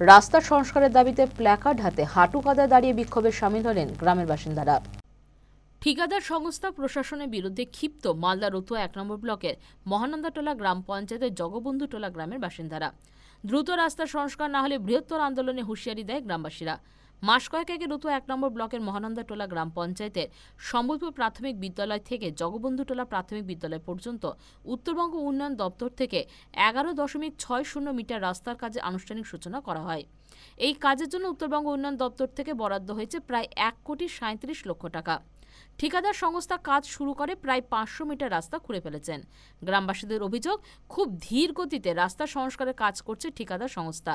রাস্তা সংস্কারের দাবিতে প্ল্যাকার্ড হাতে হাঁটু কাদায় দাঁড়িয়ে বিক্ষোভে সামিল হলেন গ্রামের বাসিন্দারা। ঠিকাদার সংস্থা প্রশাসনের বিরুদ্ধে ক্ষিপ্ত মালদা রতুয়া এক নম্বর ব্লকের মহানন্দাটোলা গ্রাম পঞ্চায়েতের জগবন্ধু জগবন্ধুটোলা গ্রামের বাসিন্দারা। দ্রুত রাস্তা সংস্কার না হলে বৃহত্তর আন্দোলনে হুঁশিয়ারি দেয় গ্রামবাসীরা। মাস কয়েক আগে রতুয়া এক নম্বর ব্লকের মহানন্দাটোলা গ্রাম পঞ্চায়েতের সম্বলপুর প্রাথমিক বিদ্যালয় থেকে জগবন্ধুটোলা প্রাথমিক বিদ্যালয় পর্যন্ত উত্তরবঙ্গ উন্নয়ন দপ্তর থেকে এগারো দশমিক ছয় শূন্য মিটার রাস্তার কাজে আনুষ্ঠানিক সূচনা করা হয়। এই কাজের জন্য উত্তরবঙ্গ উন্নয়ন দপ্তর থেকে বরাদ্দ হয়েছে প্রায় এক কোটি সাঁত্রিশ লক্ষ টাকা। ঠিকাদার সংস্থা কাজ শুরু করে প্রায় পাঁচশো মিটার রাস্তা খুঁড়ে ফেলেছেন। গ্রামবাসীদের অভিযোগ, খুব ধীর গতিতে রাস্তা সংস্কারের কাজ করছে ঠিকাদার সংস্থা।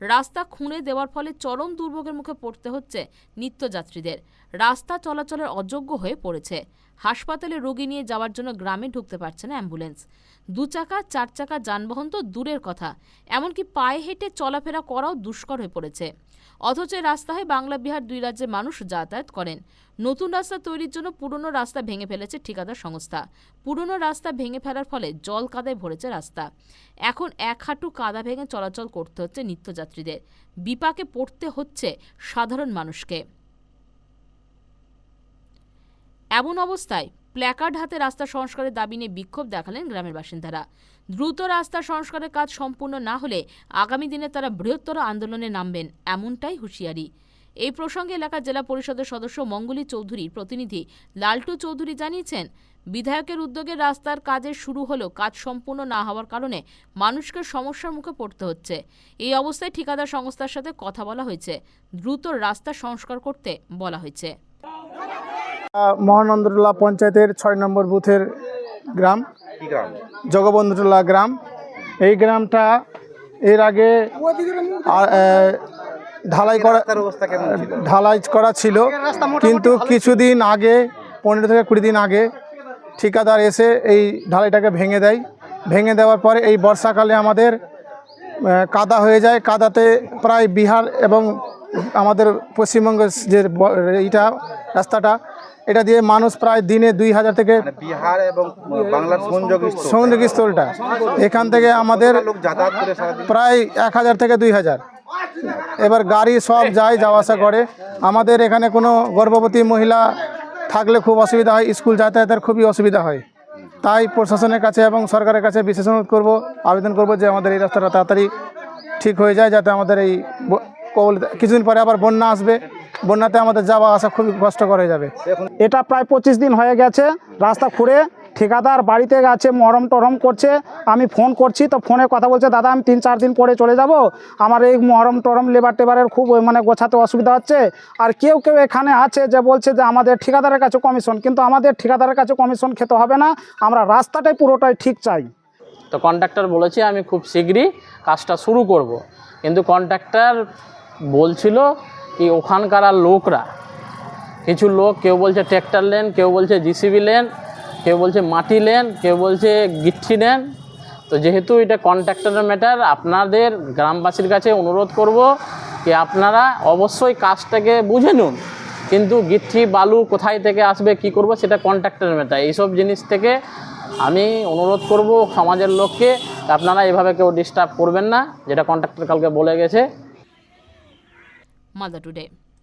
রাস্তা খুঁড়ে দেওয়ার ফলে চরম দুর্ভোগের মুখে পড়তে হচ্ছে নিত্যযাত্রীদের। রাস্তা চলাচলের অযোগ্য হয়ে পড়েছে। হাসপাতালে রোগী নিয়ে যাওয়ার জন্য গ্রামে ঢুকতে পারছে না অ্যাম্বুলেন্স। দু চাকা, চার চাকা যানবাহন তো দূরের কথা। এমনকি পায়ে হেঁটে চলাফেরা করাও দুষ্কর হয়ে পড়েছে। অথচ এই রাস্তায় বাংলা, বিহার দুই রাজ্যের মানুষ যাতায়াত করেন। নতুন রাস্তা তৈরির জন্য পুরনো রাস্তা ভেঙে ফেলেছে ঠিকাদার সংস্থা। পুরনো রাস্তা ভেঙে ফেলার ফলে জল কাদায় ভরেছে রাস্তা। এখন এক হাঁটু কাদা ভেঙে চলাচল করতে হচ্ছে নিত্যযাত্রীদের। বিপাকে পড়তে হচ্ছে সাধারণ মানুষকে। এমন অবস্থায় প্ল্যাকার্ড হাতে রাস্তা সংস্কারের দাবি নিয়ে বিক্ষোভ দেখালেন গ্রামের বাসিন্দারা। দ্রুত রাস্তা সংস্কারের কাজ সম্পূর্ণ না হলে আগামী দিনে তারা বৃহত্তর আন্দোলনে নামবেন, এমনটাই হুঁশিয়ারি। এই প্রসঙ্গে এলাকার জেলা পরিষদের সদস্য মঙ্গলী চৌধুরীর প্রতিনিধি লালটু চৌধুরী জানিয়েছেন, বিধায়কের উদ্যোগে রাস্তার কাজের শুরু হলেও কাজ সম্পূর্ণ না হওয়ার কারণে মানুষকে সমস্যার মুখে পড়তে হচ্ছে। এই অবস্থায় ঠিকাদার সংস্থার সাথে কথা বলা হয়েছে, দ্রুত রাস্তা সংস্কার করতে বলা হয়েছে। মহানন্দটোলা পঞ্চায়েতের ছয় নম্বর বুথের গ্রাম। জগবন্ধুটোলা গ্রাম? এই গ্রামটা এর আগে ঢালাই করা ঢালাই করা ছিল। কিন্তু কিছুদিন আগে পনেরো থেকে কুড়ি দিন আগে ঠিকাদার এসে এই ঢালাইটাকে ভেঙে দেয়। ভেঙে দেওয়ার পরে এই বর্ষাকালে আমাদের কাদা হয়ে যায়। কাদাতে প্রায় বিহার এবং আমাদের পশ্চিমবঙ্গের যে এইটা রাস্তাটা এটা দিয়ে মানুষ প্রায় দিনে দুই হাজার থেকে মানে বিহার এবং বাংলার সংযোগ স্থলটা। এখান থেকে আমাদের প্রায় এক হাজার থেকে দুই হাজার। এবার গাড়ি সব যায় যাওয়া আসা করে। আমাদের এখানে কোনো গর্ভবতী মহিলা থাকলে খুব অসুবিধা হয় স্কুল যাতায়াতের খুবই অসুবিধা হয়। তাই প্রশাসনের কাছে এবং সরকারের কাছে বিশেষ অনুরোধ করব আবেদন করব যে আমাদের এই রাস্তাটা তাড়াতাড়ি ঠিক হয়ে যায় যাতে আমাদের এই কিছুদিন পরে আবার বন্যা আসবে। বন্যাতে আমাদের যাওয়া আসা খুবই কষ্টকর হয়ে যাবে। এটা প্রায় পঁচিশ দিন হয়ে গেছে, রাস্তা খুঁড়ে ঠিকাদার বাড়িতে গেছে, মরম টরম করছে। আমি ফোন করছি, তো ফোনে কথা বলছে, দাদা, আমি তিন চার দিন পরে চলে যাব। আমার এই মরম টরম লেবার টেবারের খুব মানে গোছাতে অসুবিধা হচ্ছে। আর কেউ কেউ এখানে আছে যে বলছে যে, আমাদের ঠিকাদারের কাছে কমিশন কিন্তু আমাদের ঠিকাদারের কাছে কমিশন খেতে হবে না, আমরা রাস্তাটাই পুরোটাই ঠিক চাই। তো কন্ট্রাক্টর বলেছে, আমি খুব শীঘ্রই কাজটা শুরু করব। কিন্তু কন্ট্রাক্টর বলছিল কি ওখানকার লোকরা? কিছু লোক, কেউ বলছে ট্র্যাক্টর লেন কেউ বলছে জিসিবি লেন কেউ বলছে মাটি লেন কেউ বলছে গিট্টি লেন তো যেহেতু এটা কন্ট্রাক্টরের ম্যাটার আপনাদের গ্রামবাসীর কাছে অনুরোধ করব কি আপনারা অবশ্যই কাজটাকে বুঝে নিন। কিন্তু গিট্টি, বালু কোথায় থেকে আসবে, কি করব, সেটা কন্ট্রাক্টরের ম্যাটার এইসব জিনিস থেকে আমি অনুরোধ করব সমাজের লোককে, আপনারা এভাবে কেউ ডিস্টার্ব করবেন না, যেটা কন্ট্রাক্টর কালকে বলে গেছে। মালদা টুডে